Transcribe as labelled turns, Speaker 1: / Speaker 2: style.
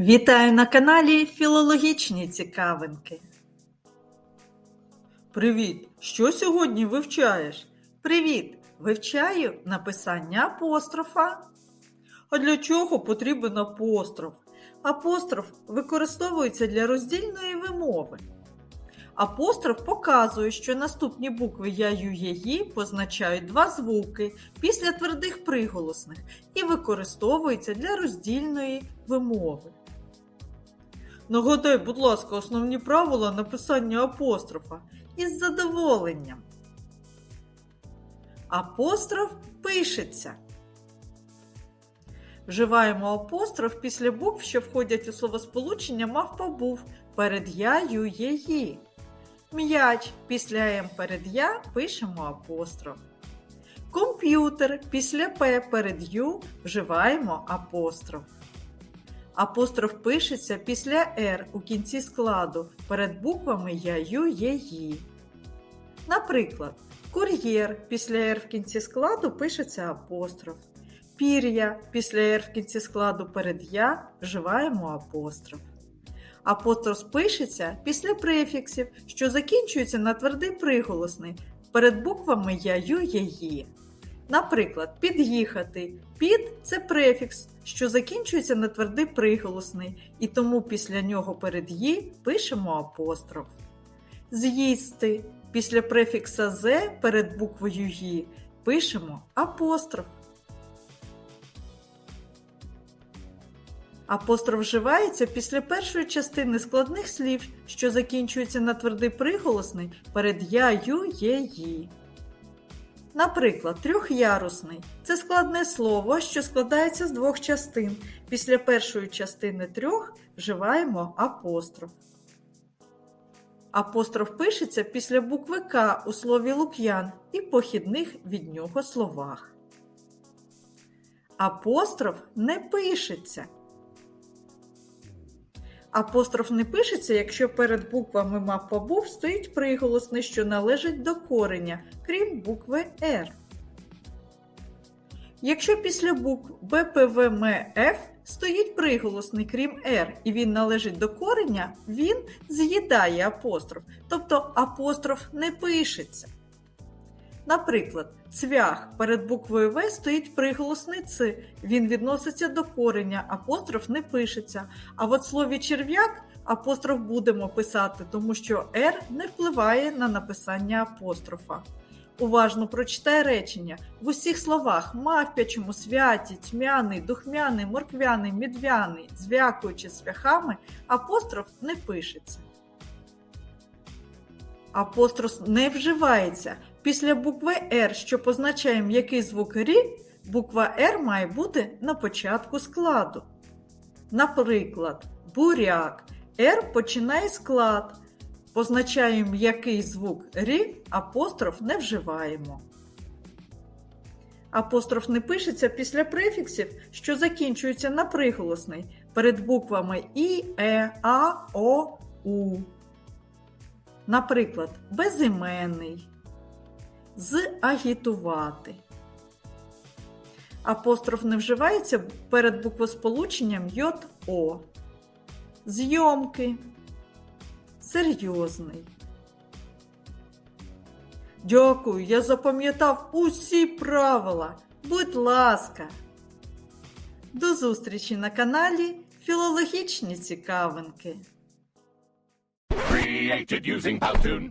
Speaker 1: Вітаю на каналі Філологічні цікавинки. Привіт! Що сьогодні вивчаєш? Привіт! Вивчаю написання апострофа. А для чого потрібен апостроф? Апостроф використовується для роздільної вимови. Апостроф показує, що наступні букви я, ю, є, позначають два звуки після твердих приголосних і використовується для роздільної вимови. Нагадай, будь ласка, основні правила написання апострофа із задоволенням. Апостроф пишеться. Вживаємо апостроф після букв, що входять у словосполучення мавпа був перед я, ю, є, ї. М'яч після М перед Я пишемо апостроф. Комп'ютер після П перед Ю вживаємо апостроф. Апостроф пишеться після Р у кінці складу перед буквами Я, Ю, Є, Ї. Наприклад, кур'єр після Р в кінці складу пишеться апостроф. Пір'я після Р в кінці складу перед Я вживаємо апостроф. Апостроф пишеться після префіксів, що закінчуються на твердий приголосний перед буквами Я, Ю, Є, Ї. Наприклад, під'їхати. Під це префікс, що закінчується на твердий приголосний, і тому після нього перед «ї» пишемо апостроф. З'їсти. Після префікса з перед буквою «ї» пишемо апостроф. Апостроф вживається після першої частини складних слів, що закінчуються на твердий приголосний перед я, ю, є, ї. Наприклад, трьохярусний це складне слово, що складається з двох частин. Після першої частини трьох вживаємо апостроф. Апостроф пишеться після букви К у слові лук'ян і похідних від нього словах. Апостроф не пишеться. Апостроф не пишеться, якщо перед буквами мавпа був стоїть приголосний, що належить до кореня, крім букви Р. Якщо після букв Б, П, В, М, Ф стоїть приголосний, крім Р, і він належить до кореня, він з'їдає апостроф, тобто апостроф не пишеться. Наприклад, цвях перед буквою В стоїть приголосний Ц. Він відноситься до кореня, апостроф не пишеться. А от слові черв'як апостроф будемо писати, тому що Р не впливає на написання апострофа. Уважно прочитай речення. В усіх словах мавпячому, святі, тьмяний, духмяний, морквяний, мідвяний, зв'якуючи свяхами, апостроф не пишеться. Апостроф не вживається. Після букви Р, що позначає м'який звук рі, буква Р має бути на початку складу. Наприклад, буряк. Р починає склад. Позначає м'який звук рі, апостроф не вживаємо. Апостроф не пишеться після префіксів, що закінчуються на приголосний перед буквами І, Е, А, О, У. Наприклад, безіменний загітувати. Апостроф не вживається перед буквосполученням йод О. Зйомки. Серйозний. Дякую, я запам'ятав усі правила. Будь ласка. До зустрічі на каналі Філологічні цікавинки.
Speaker 2: Created using Powtoon.